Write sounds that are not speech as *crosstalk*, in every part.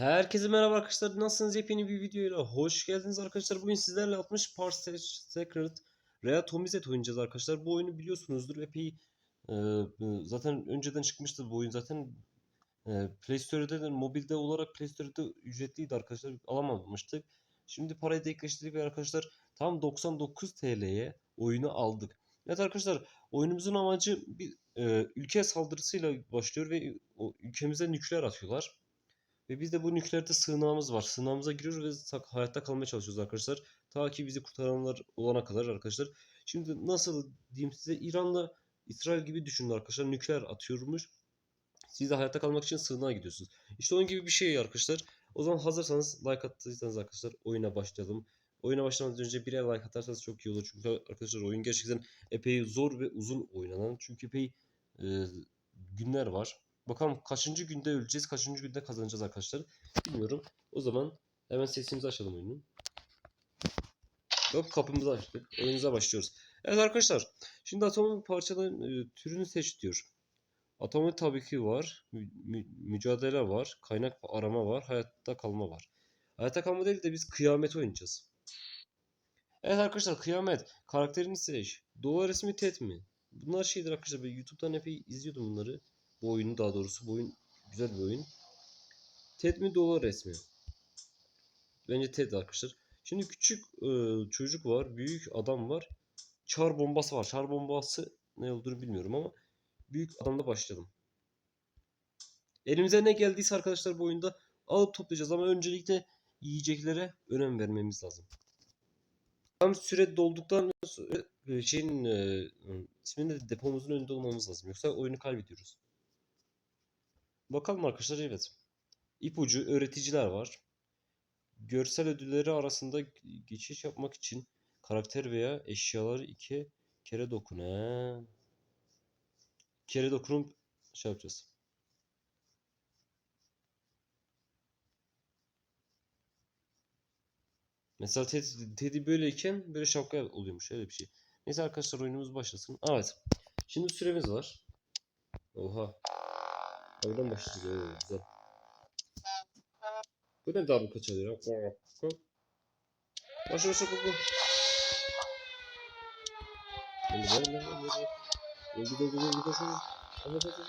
Herkese merhaba arkadaşlar. Nasılsınız? Yepyeni bir videoyla hoş geldiniz arkadaşlar. Bugün sizlerle 60 Parts Secret Rea Tomizet oynayacağız arkadaşlar. Bu oyunu biliyorsunuzdur. Epey e, e, zaten önceden çıkmıştı bu oyun zaten. E, Play Store'da da mobilde olarak Play Store'da ücretliydi arkadaşlar. Alamamıştık. Şimdi parayı da ekleştirdik ve arkadaşlar tam 99 TL'ye oyunu aldık. Evet arkadaşlar oyunumuzun amacı bir e, ülke saldırısıyla başlıyor ve o, ülkemize nükleer atıyorlar. Ve biz de bu nükleerde sığınağımız var. Sığınağımıza giriyoruz ve hayatta kalmaya çalışıyoruz arkadaşlar. Ta ki bizi kurtaranlar olana kadar arkadaşlar. Şimdi nasıl diyeyim size İran'la İsrail gibi düşünün arkadaşlar. Nükleer atıyormuş. Siz de hayatta kalmak için sığınağa gidiyorsunuz. İşte onun gibi bir şey arkadaşlar. O zaman hazırsanız like attıysanız arkadaşlar oyuna başlayalım. Oyuna başlamadan önce birer like atarsanız çok iyi olur. Çünkü arkadaşlar oyun gerçekten epey zor ve uzun oynanan. Çünkü epey e, günler var. Bakalım kaçıncı günde öleceğiz, kaçıncı günde kazanacağız arkadaşlar. Bilmiyorum. O zaman hemen sesimizi açalım oyunun. Yok kapımızı açtık. Oyunumuza başlıyoruz. Evet arkadaşlar. Şimdi atomun parçaların e, türünü seç diyor. Atomun tabii ki var. Mü- mü- mücadele var. Kaynak arama var. Hayatta kalma var. Hayatta kalma değil de biz kıyamet oynayacağız. Evet arkadaşlar kıyamet. Karakterini seç. Dolar resmi tet mi? Bunlar şeydir arkadaşlar. Ben YouTube'dan epey izliyordum bunları. Bu oyunu daha doğrusu. Bu oyun güzel bir oyun. Ted mi dolar resmi? Bence Ted arkadaşlar. Şimdi küçük e, çocuk var. Büyük adam var. Çar bombası var. Çar bombası ne olduğunu bilmiyorum ama büyük adamda başlayalım. Elimize ne geldiyse arkadaşlar bu oyunda alıp toplayacağız ama öncelikle yiyeceklere önem vermemiz lazım. Tam süre dolduktan sonra e, şeyin e, ismini de depomuzun önünde olmamız lazım. Yoksa oyunu kaybediyoruz. Bakalım arkadaşlar evet. İpucu öğreticiler var. Görsel ödülleri arasında geçiş yapmak için karakter veya eşyaları iki kere dokun. He. Kere dokunup şey yapacağız. Mesela Ted, Teddy böyleyken böyle şapka oluyormuş öyle bir şey. Neyse arkadaşlar oyunumuz başlasın. Evet. Şimdi süremiz var. Oha. Oradan başlayacağız. Oo, güzel. Bu ne daha bu kaç alıyor? Şimdi ver ver ver ver. Doldu doldu doldu koş koş. Hadi hadi hadi.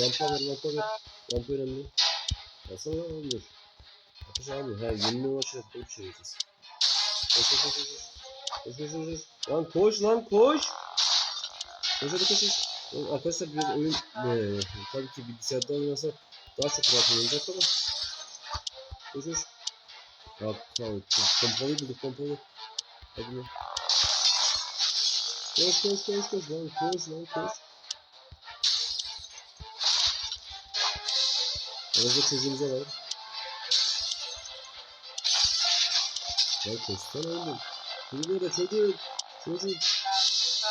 Lampa ver lampa ver. Lampa önemli. Alsana lan almıyor. Ateş almıyor. He şey yapacağız. Koş koş koş koş. Koş koş koş. koş. Lan koş lan koş. Koş hadi koş koş. Oğlum Arkadaşlar biraz oyun eee tabii ki bilgisayarda oynasa daha çok rahat oynayacak ama koş koş. Ya tamam pompalı bulduk pompalı. Hadi lan. Koş koş koş koş lan koş lan koş. Arada çocuğumuza var. Ya koşsana oğlum. Çocuk orada çocuk. Çocuk.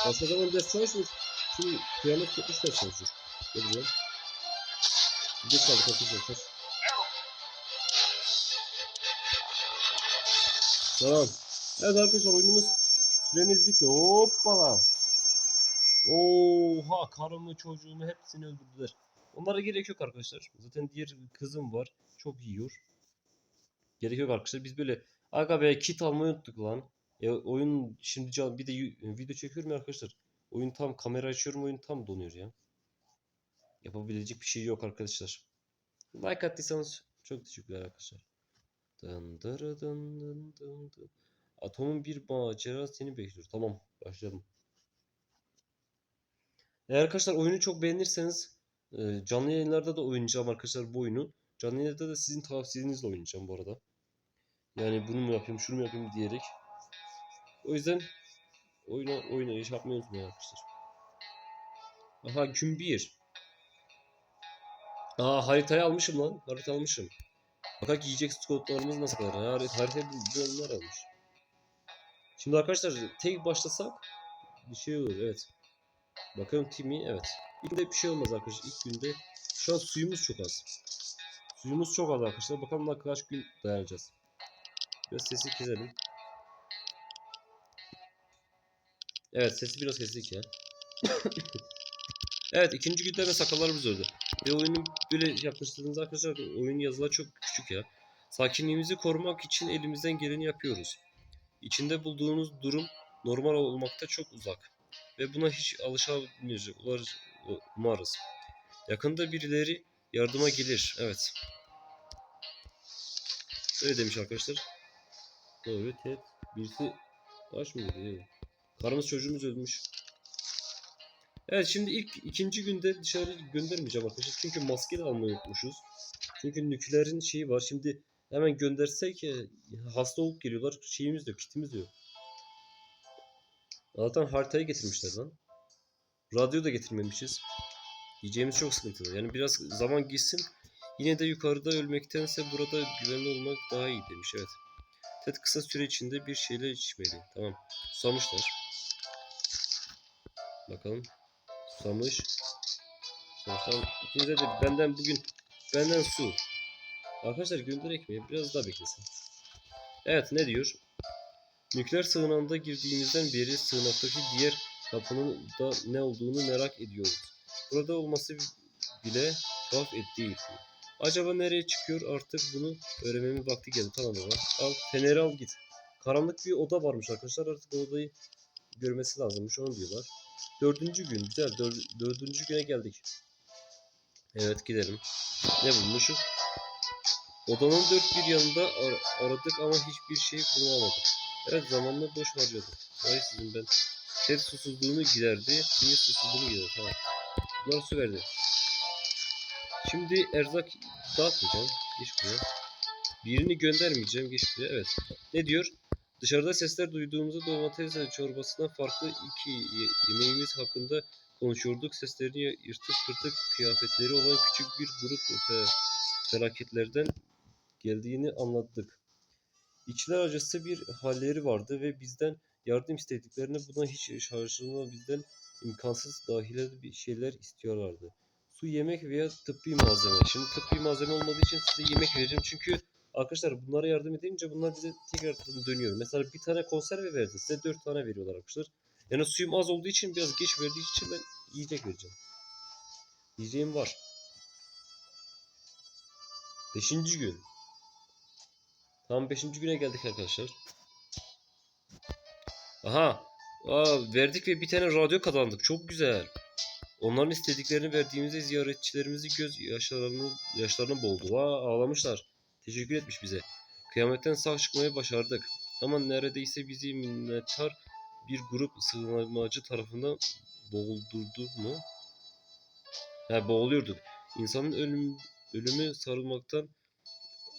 Başka zaman ders çalışmış. Şimdi kıyamet kopmuş ders çalışıyor. Ne diyeceğim? Geç kaldı kaçacağım kaç. Tamam. Evet arkadaşlar oyunumuz süremiz bitti. Hoppala. Oha karımı çocuğumu hepsini öldürdüler. Onlara gerek yok arkadaşlar. Zaten diğer kızım var. Çok yiyor. Gerek yok arkadaşlar. Biz böyle aga be kit almayı unuttuk lan. E, oyun şimdi can- bir de video çekiyorum ya arkadaşlar. Oyun tam kamera açıyorum oyun tam donuyor ya. Yapabilecek bir şey yok arkadaşlar. Like attıysanız çok teşekkürler arkadaşlar. Dın dın dın dın dın. Atomun bir macera seni bekliyor. Tamam başlayalım. Eğer arkadaşlar oyunu çok beğenirseniz e, canlı yayınlarda da oynayacağım arkadaşlar bu oyunu. Canlı yayında da sizin tavsiyenizle oynayacağım bu arada. Yani bunu mu yapayım şunu mu yapayım diyerek. O yüzden oyuna iş yapmayı unutmayın arkadaşlar. Aha gün 1. Aa haritayı almışım lan. Harita almışım. Bakak yiyecek kodlarımız nasıl kadar. Har haritayı bilenler almış. Şimdi arkadaşlar tek başlasak bir şey olur evet. Bakalım Timi evet. İlk günde bir şey olmaz arkadaşlar. İlk günde şu an suyumuz çok az. Suyumuz çok az arkadaşlar. Bakalım daha kaç gün dayanacağız. Biraz sesi keselim. Evet sesi biraz kesik ya. *laughs* evet ikinci günde de sakallarımız öldü. Ve oyunu böyle yapmıştığınızda arkadaşlar oyun yazıları çok küçük ya. Sakinliğimizi korumak için elimizden geleni yapıyoruz. İçinde bulduğunuz durum normal olmakta çok uzak. Ve buna hiç alışamayacak umarız. Yakında birileri yardıma gelir. Evet. Öyle demiş arkadaşlar. Doğru Ted. Birisi taş mıydı? Evet. Karımız çocuğumuz ölmüş. Evet şimdi ilk ikinci günde dışarı göndermeyeceğim arkadaşlar. Çünkü maske de almayı unutmuşuz. Çünkü nükleerin şeyi var. Şimdi hemen göndersek e, hasta olup geliyorlar. Şeyimiz de kitimiz de yok. Zaten haritayı getirmişler lan. Radyo da getirmemişiz. Yiyeceğimiz çok sıkıntılı. Yani biraz zaman gitsin. Yine de yukarıda ölmektense burada güvenli olmak daha iyi demiş. Evet. Ted kısa süre içinde bir şeyler içmeli. Tamam. Susamışlar. Bakalım. Susamış. Susamışlar. İkinize de benden bugün benden su. Arkadaşlar gönder ekmeği biraz daha beklesin. Evet ne diyor? Nükleer sığınağında girdiğimizden beri sığınaktaki diğer kapının da ne olduğunu merak ediyoruz. Burada olması bile tuhaf değil. Acaba nereye çıkıyor artık bunu öğrenmemin vakti geldi. Tamam baba. Al feneri al git. Karanlık bir oda varmış arkadaşlar artık odayı görmesi lazımmış onu diyorlar. Dördüncü gün güzel Dör- dördüncü güne geldik. Evet gidelim. Ne bulmuşuz? Odanın dört bir yanında ar- aradık ama hiçbir şey bulamadık. Evet zamanla boş harcadık. Vay sizin ben. Ted susuzluğunu giderdi. Şimdi susuzluğunu gider. Tamam. Bunlar su verdi. Şimdi erzak dağıtmayacağım. Geç buraya. Birini göndermeyeceğim. Geç buraya. Evet. Ne diyor? Dışarıda sesler duyduğumuzda domates çorbasından farklı iki ye- yemeğimiz hakkında konuşuyorduk. Seslerini yırtık pırtık kıyafetleri olan küçük bir grup fe- felaketlerden geldiğini anladık. İçler acısı bir halleri vardı ve bizden yardım istediklerine buna hiç şaşırma bizden imkansız dahile bir şeyler istiyorlardı. Su, yemek veya tıbbi malzeme. Şimdi tıbbi malzeme olmadığı için size yemek vereceğim çünkü arkadaşlar bunlara yardım edince bunlar bize tekrar dönüyor. Mesela bir tane konserve verdi size dört tane veriyorlar arkadaşlar. Yani suyum az olduğu için biraz geç verdiği için ben yiyecek vereceğim. Yiyeceğim var. Beşinci gün. Tam 5. güne geldik arkadaşlar. Aha. Aa, verdik ve bir tane radyo kazandık. Çok güzel. Onların istediklerini verdiğimizde ziyaretçilerimizi göz yaşlarını, yaşlarına boğdu. Aa, ağlamışlar. Teşekkür etmiş bize. Kıyametten sağ çıkmayı başardık. Ama neredeyse bizi minnettar bir grup sığınmacı tarafından boğuldurdu mu? He boğuluyorduk. İnsanın ölüm, ölümü sarılmaktan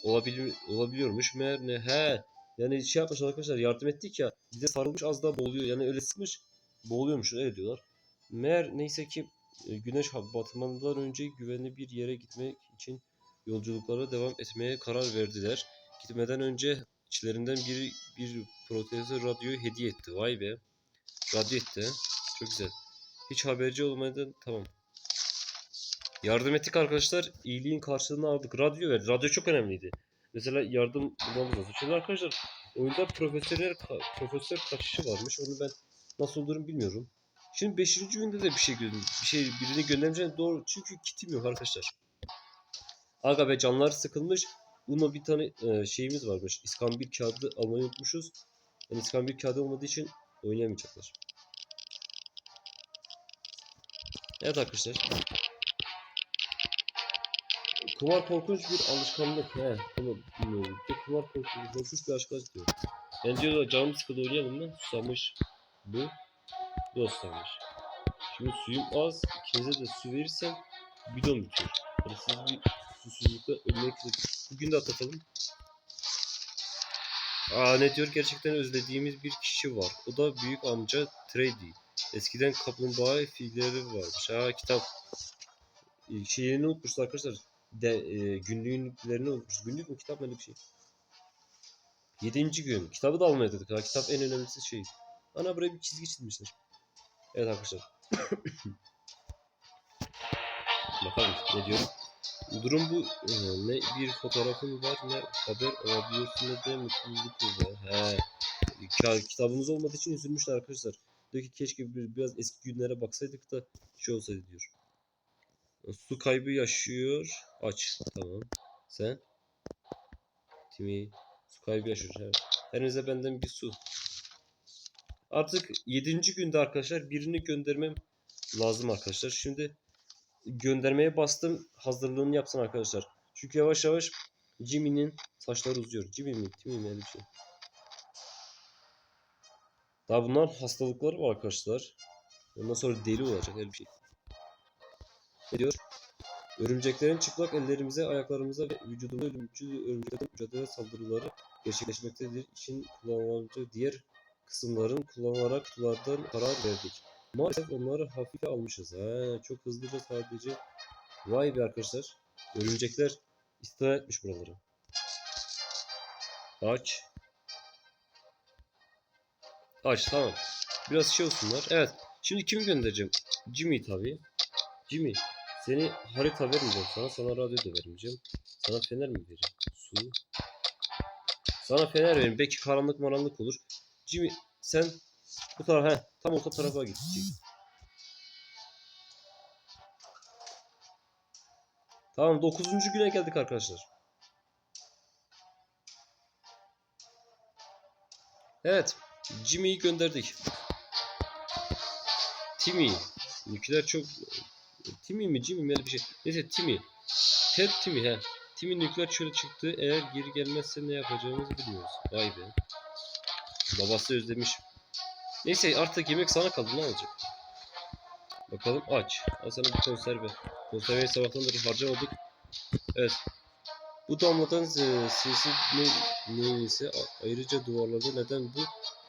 olabilir, olabiliyormuş. Meğer ne? He. Yani şey yapmış arkadaşlar yardım ettik ya. Bize sarılmış az daha boğuluyor. Yani öyle sıkmış. Boğuluyormuş öyle diyorlar. Meğer neyse ki e, güneş batımından önce güvenli bir yere gitmek için yolculuklara devam etmeye karar verdiler. Gitmeden önce içlerinden biri bir protezör radyoyu hediye etti. Vay be. Radyo etti. Çok güzel. Hiç haberci olmadan tamam. Yardım ettik arkadaşlar. İyiliğin karşılığını aldık. Radyo verdi. Radyo çok önemliydi. Mesela yardım bulmamız. Şimdi arkadaşlar oyunda profesörler profesör kaçışı varmış. Onu ben nasıl olduğunu bilmiyorum. Şimdi 5. günde de bir şey bir şey birini göndereceğim doğru çünkü kitim yok arkadaşlar. Aga be canlar sıkılmış. Buna bir tane e, şeyimiz varmış. İskambil kağıdı almayı unutmuşuz. Yani iskambil kağıdı olmadığı için oynayamayacaklar. Evet arkadaşlar. Kumar korkunç bir alışkanlık. He, bunu bilmiyorum. De kumar korkunç, korkunç bir alışkanlık diyor. Ben diyor canım sıkıldı oynayalım mı? Susamış. Bu. Bu da. Şimdi suyum az. İkinize de su verirsem bidon bitiyor. Yani siz bir susuzlukta ölmek Bugün de atlatalım. Aa ne diyor gerçekten özlediğimiz bir kişi var. O da büyük amca Trady. Eskiden kaplumbağa filleri varmış. Ha kitap. Ee, Şeyini unutmuşuz arkadaşlar. De, e, günlüğünlerini unutmuşuz. Günlük mü kitap mı bir şey. Yedinci gün. Kitabı da almaya dedik. Ha, kitap en önemlisi şey. Ana buraya bir çizgi çizmişler. Evet arkadaşlar. *coughs* Bakalım ne diyor. Durum bu. Ee, ne bir fotoğrafın var ne haber alabiliyorsun ne de mutluluk var. He. Kitabımız olmadığı için üzülmüşler arkadaşlar. Diyor ki keşke bir, biraz eski günlere baksaydık da şey olsaydı diyor. Su kaybı yaşıyor. Aç. Tamam. Sen? Timi. Su kaybı yaşıyor. Evet. Elinize benden bir su. Artık 7. günde arkadaşlar birini göndermem lazım arkadaşlar. Şimdi göndermeye bastım. Hazırlığını yapsın arkadaşlar. Çünkü yavaş yavaş Jimmy'nin saçları uzuyor. Jimmy mi? Timmy mi? Öyle bir şey. Daha bunlar hastalıkları var arkadaşlar. Ondan sonra deli olacak öyle bir şey. Ne diyor? Örümceklerin çıplak ellerimize, ayaklarımıza ve vücudumuza ölümcül örümceklerin mücadele saldırıları gerçekleşmektedir. İçin kullanılacağı diğer kısımların kullanılarak kutulardan karar verdik. Maalesef onları hafife almışız. Ha, çok hızlıca sadece. Vay be arkadaşlar. Örümcekler istila etmiş buraları. Aç. Aç tamam. Biraz şey olsunlar. Evet. Şimdi kimi göndereceğim? Jimmy tabii. Jimmy. Seni harita vermeyeceğim sana. Sana radyo da vermeyeceğim. Sana fener mi vereyim? Su. Sana fener vereyim. Belki karanlık maranlık olur. Jimmy sen bu tarafa he, tam orta tarafa git. Tamam 9. güne geldik arkadaşlar. Evet. Jimmy'yi gönderdik. Timmy. Nükleer çok... Timmy mi Jimmy mi öyle bir şey. Neyse Timmy. Ted Timmy he. Timmy nükleer çöle çıktı. Eğer geri gelmezse ne yapacağımızı bilmiyoruz. Vay be. Babası özlemiş. Neyse artık yemek sana kaldı ne olacak? Bakalım aç. Al sana bir konserve. Konserveyi sabahtan beri harcamadık. Evet. Bu damladan e, sesi ne, neyse ayrıca duvarlarda neden bu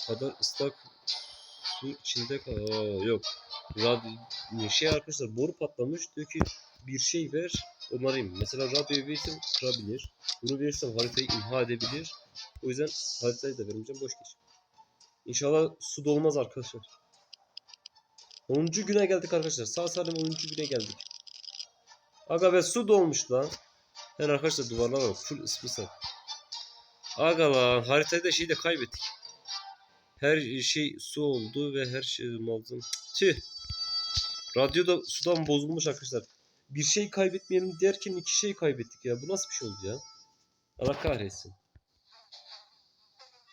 kadar ıslak su içinde Aa, yok. Radyo, şey arkadaşlar boru patlamış diyor ki bir şey ver onarayım. Mesela radyoyu verirsem kırabilir. Bunu verirsem haritayı imha edebilir. O yüzden haritayı da vermeyeceğim boş geç. İnşallah su dolmaz arkadaşlar. 10. güne geldik arkadaşlar. Sağ salim 10. güne geldik. Aga be su dolmuş lan. Yani arkadaşlar duvarlar var. Full ıspısak. Aga lan haritayı şeyi de kaybettik. Her şey su oldu ve her şey malzeme. Tüh. Radyo da sudan bozulmuş arkadaşlar. Bir şey kaybetmeyelim derken iki şey kaybettik ya. Bu nasıl bir şey oldu ya? Allah kahretsin.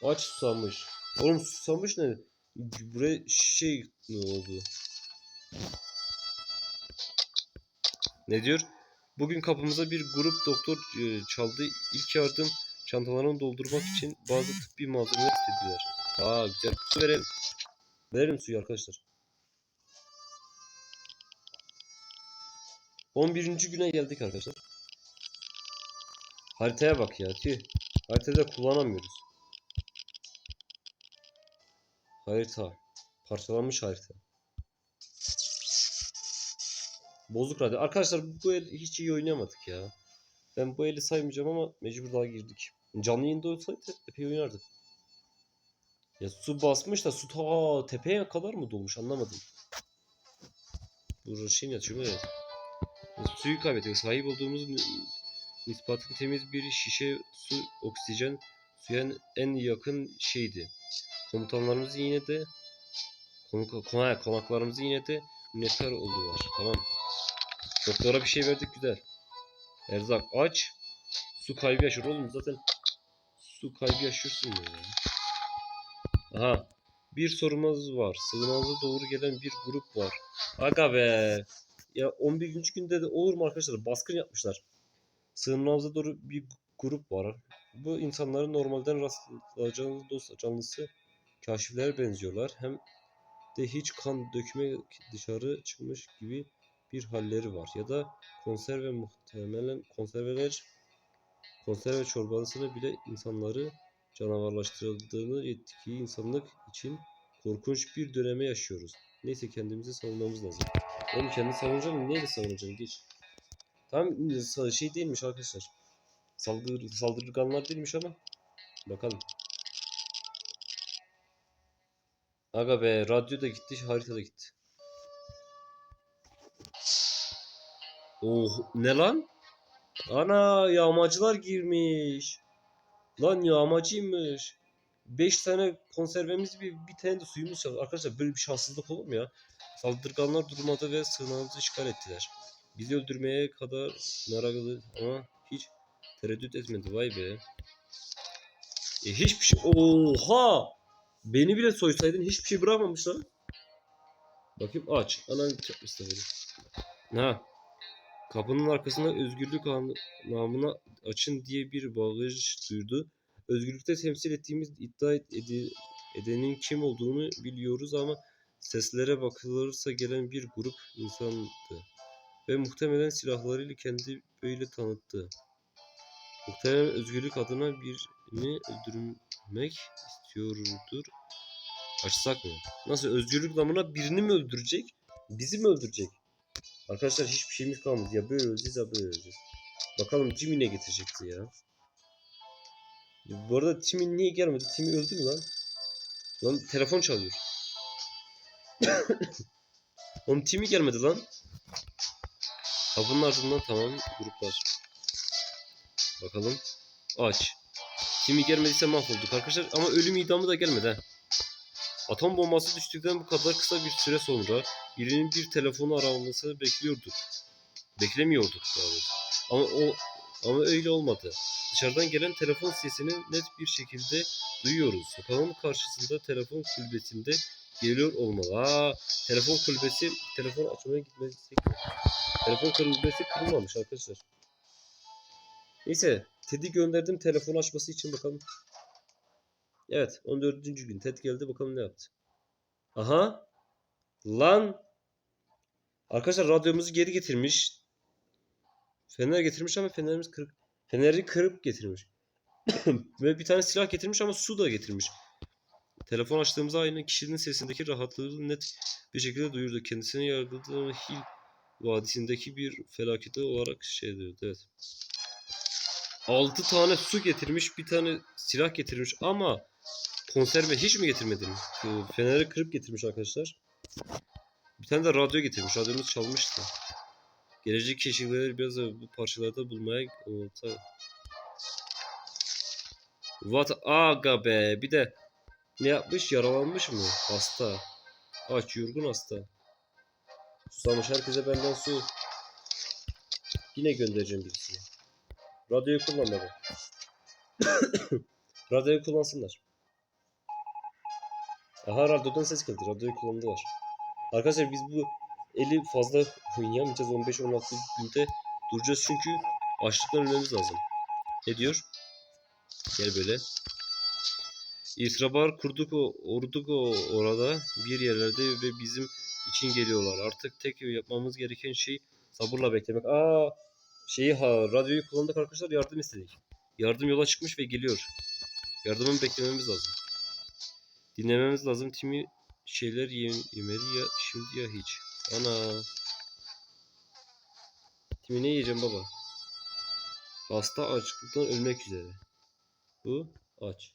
Aç susamış. Oğlum susamış ne? Buraya şey ne oldu? Ne diyor? Bugün kapımıza bir grup doktor e, çaldı. İlk yardım çantalarını doldurmak için bazı tıbbi malzemeler istediler. Aa güzel. Su verelim. Verelim suyu arkadaşlar. 11. güne geldik arkadaşlar. Haritaya bak ya. Tüh. Haritayı da kullanamıyoruz. Harita. Parçalanmış harita. Bozuk radyo. Arkadaşlar bu el hiç iyi oynamadık ya. Ben bu eli saymayacağım ama mecbur daha girdik. Canlı yayında olsaydı epey oynardık. Ya su basmış da su ta tepeye kadar mı dolmuş anlamadım. Şey mi açıyor evet. Ya Suyu kaybettik. Sahip olduğumuz ni- nispatlı temiz bir şişe su, oksijen suya en yakın şeydi. Komutanlarımız yine de konak, konak, konaklarımızı de minnettar oldular. Tamam. Doktora bir şey verdik güzel. Erzak aç. Su kaybı yaşıyor oğlum zaten. Su kaybı yaşıyorsun ya. Aha. Bir sorumuz var. Sığınağınıza doğru gelen bir grup var. Aga be. Ya 11. günde de olur mu arkadaşlar? Baskın yapmışlar. Sığınağınıza doğru bir grup var. Bu insanların normalden rastlayacağınız dost canlısı kaşiflere benziyorlar. Hem de hiç kan dökme dışarı çıkmış gibi bir halleri var. Ya da konserve muhtemelen konserveler konserve çorbasını bile insanları canavarlaştırıldığını ettiği insanlık için korkunç bir döneme yaşıyoruz. Neyse kendimizi savunmamız lazım. Oğlum kendini savunacaksın neyle savunacaksın geç. Tam şey değilmiş arkadaşlar. Saldır, saldırganlar değilmiş ama bakalım. Aga be radyo da gitti harita da gitti. Oh ne lan? Ana yağmacılar girmiş. Lan yağmacıymış. 5 tane konservemiz bir, bir tane de suyumuz var. Arkadaşlar böyle bir şanssızlık olur mu ya? Saldırganlar durmadı ve sığınağımızı işgal ettiler. Bizi öldürmeye kadar meraklı ama hiç tereddüt etmedi. Vay be. E hiçbir şey... Oha! Beni bile soysaydın hiçbir şey bırakmamış lan. Bakayım aç. Anan çarpmış da beni. Ha. Kapının arkasında özgürlük namına açın diye bir bağırış duyurdu. Özgürlükte temsil ettiğimiz iddia edi- edenin kim olduğunu biliyoruz ama seslere bakılırsa gelen bir grup insandı. Ve muhtemelen silahlarıyla kendi böyle tanıttı. Muhtemelen özgürlük adına birini öldürmek istiyordur. Açsak mı? Nasıl özgürlük namına birini mi öldürecek? Bizi mi öldürecek? Arkadaşlar hiçbir şeyimiz kalmadı. Ya böyle öleceğiz ya böyle öleceğiz. Bakalım Timmy ne getirecekti ya. Ya Bu arada Timmy niye gelmedi? Timmy öldü mü lan? Lan telefon çalıyor. *coughs* Oğlum Timmy gelmedi lan. Kapının ardından tamam gruplar. Bakalım. Aç. Timmy gelmediyse mahvolduk arkadaşlar ama ölüm idamı da gelmedi ha. Atom bombası düştükten bu kadar kısa bir süre sonra birinin bir telefonu aramasını bekliyorduk. Beklemiyorduk daha doğrusu. Ama o ama öyle olmadı. Dışarıdan gelen telefon sesini net bir şekilde duyuyoruz. Sokağın karşısında telefon kulübesinde geliyor olmalı. Aa, telefon kulübesi telefon açmaya gitmesek? Telefon kulübesi kırılmamış arkadaşlar. Neyse Ted'i gönderdim telefon açması için bakalım. Evet 14. gün Ted geldi bakalım ne yaptı. Aha. Lan. Arkadaşlar radyomuzu geri getirmiş. Fener getirmiş ama fenerimiz kırık. Feneri kırıp getirmiş. *coughs* Ve bir tane silah getirmiş ama su da getirmiş. Telefon açtığımızda aynı kişinin sesindeki rahatlığı net bir şekilde duyurdu. Kendisini yargıladığı Hill Vadisi'ndeki bir felaketi olarak şey diyordu. Evet. 6 tane su getirmiş, bir tane silah getirmiş ama konserve hiç mi getirmedin? Feneri kırıp getirmiş arkadaşlar. Bir tane de radyo getirmiş. Radyomuz çalmıştı. Gelecek keşifleri biraz da bu parçalarda bulmaya olta. What aga be. Bir de ne yapmış? Yaralanmış mı? Hasta. Aç, yorgun hasta. Susamış herkese benden su. Yine göndereceğim birisini. Radyoyu kullanmadı. *coughs* Radyoyu kullansınlar. Aha radyodan ses geldi. Radyoyu kullandılar. Arkadaşlar biz bu eli fazla oynayamayacağız. 15-16 günde duracağız çünkü açlıktan ölmemiz lazım. Ne diyor? Gel böyle. İrtibar kurduk o, orduk o orada bir yerlerde ve bizim için geliyorlar. Artık tek yapmamız gereken şey sabırla beklemek. Aa şeyi ha radyoyu kullandık arkadaşlar yardım istedik. Yardım yola çıkmış ve geliyor. Yardımını beklememiz lazım. Dinlememiz lazım. Timi şeyler yem- yemeli ya şimdi ya hiç. Ana. Timi ne yiyeceğim baba? Hasta açlıktan ölmek üzere. Bu aç.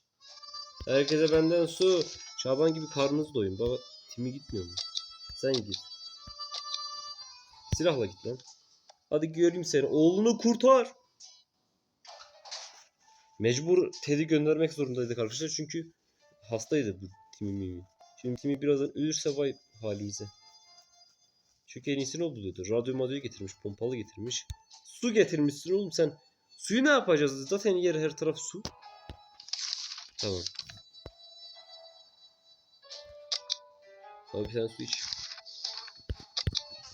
Herkese benden su. Şaban gibi karnınız doyun. Baba Timi gitmiyor mu? Sen git. Silahla git lan. Hadi göreyim seni. Oğlunu kurtar. Mecbur Ted'i göndermek zorundaydık arkadaşlar. Çünkü hastaydı bu Timi Mimi. Şimdi Timi birazdan ölürse vay halimize. Çünkü en iyisi ne oldu dedi. Radyo madyo getirmiş. Pompalı getirmiş. Su getirmişsin oğlum sen. Suyu ne yapacağız? Zaten yer her taraf su. Tamam. Abi sen su iç.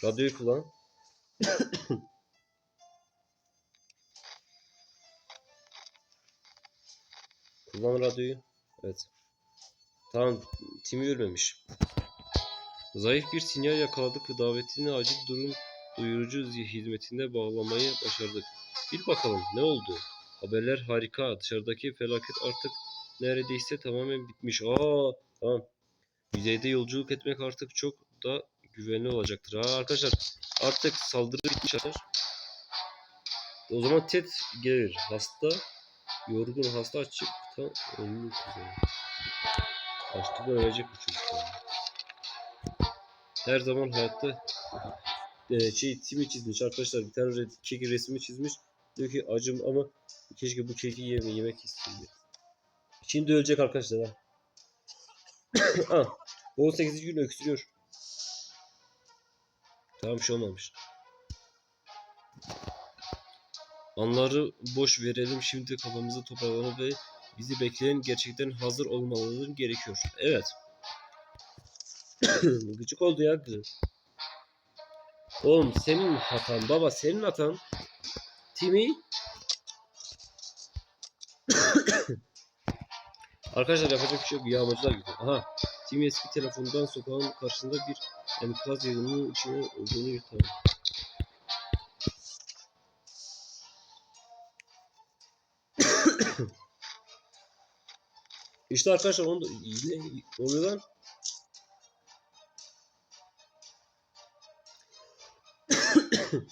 Radyoyu kullan. Kullan radyoyu. Evet. Tamam. Timi ölmemiş. Zayıf bir sinyal yakaladık ve davetini acil durum duyurucu hizmetine bağlamayı başardık. Bir bakalım ne oldu? Haberler harika. Dışarıdaki felaket artık neredeyse tamamen bitmiş. Aa, tamam. Yüzeyde yolculuk etmek artık çok da güvenli olacaktır. Ha arkadaşlar artık saldırı bitmiş. O zaman Ted gelir. Hasta, yorgun hasta açıktan ölmek üzere. Açlıktan ölecek bu çocuk ya. Her zaman hayatta e, şey timi çizmiş arkadaşlar. Bir tane keki resmi çizmiş. Diyor ki acım ama keşke bu keki yeme, yemek istiyor. Şimdi ölecek arkadaşlar ha. *coughs* ah, 18. gün öksürüyor. Tamam bir şey olmamış. Anları boş verelim şimdi kafamızı toparlayalım ve bizi bekleyen gerçekten hazır olmaları gerekiyor. Evet. *clears throat* Gıcık oldu ya. Oğlum senin hatan baba senin hatan. Timmy. *clears throat* Arkadaşlar yapacak bir şey yok. Yağmacılar gidiyor. Aha. Timmy eski telefondan sokağın karşısında bir enkaz yığının içine olduğunu yırtar. *clears throat* İşte arkadaşlar onu da oluyor lan. *coughs*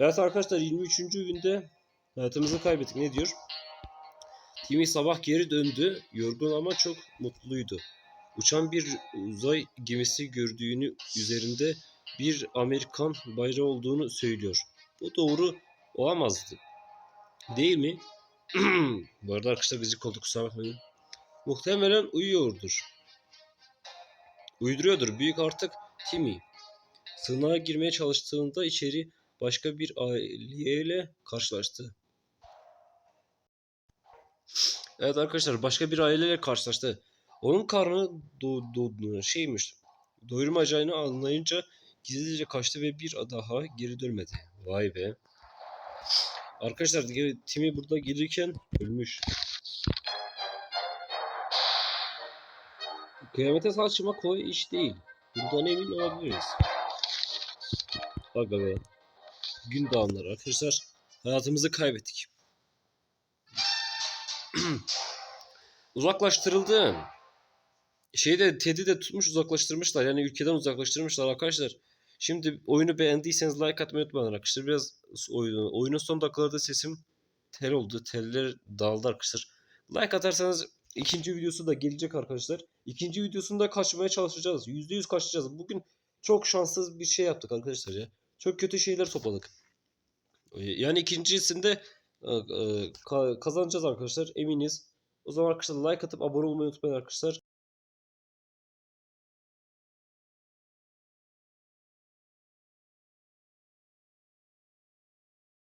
Evet arkadaşlar 23. günde hayatımızı kaybettik. Ne diyor? Timmy sabah geri döndü. Yorgun ama çok mutluydu. Uçan bir uzay gemisi gördüğünü üzerinde bir Amerikan bayrağı olduğunu söylüyor. Bu doğru olamazdı. Değil mi? *clears throat* Bu arada arkadaşlar gıcık olduk kusura bakmayın. Muhtemelen uyuyordur. Uyduruyordur. Büyük artık Timmy. Sığınağa girmeye çalıştığında içeri başka bir aileyle karşılaştı. Evet arkadaşlar başka bir aileyle karşılaştı. Onun karnı do, do, şeymiş. Doyurmayacağını anlayınca gizlice kaçtı ve bir daha geri dönmedi. Vay be. Arkadaşlar Timmy burada gelirken ölmüş. Kıyamete saçma kolay iş değil. Bundan emin olabiliriz. Aga be. Gün dağınları arkadaşlar. Hayatımızı kaybettik. *clears throat* Uzaklaştırıldı. Şeyi de Ted'i de tutmuş uzaklaştırmışlar. Yani ülkeden uzaklaştırmışlar arkadaşlar. Şimdi oyunu beğendiyseniz like atmayı unutmayın arkadaşlar. Biraz oyunu, oyunun son dakikalarda sesim tel oldu. Teller dağıldı arkadaşlar. Like atarsanız ikinci videosu da gelecek arkadaşlar. İkinci videosunda kaçmaya çalışacağız. %100 kaçacağız. Bugün çok şanssız bir şey yaptık arkadaşlar ya. Çok kötü şeyler topladık. Yani ikincisinde e, e, ka- kazanacağız arkadaşlar eminiz. O zaman arkadaşlar like atıp abone olmayı unutmayın arkadaşlar.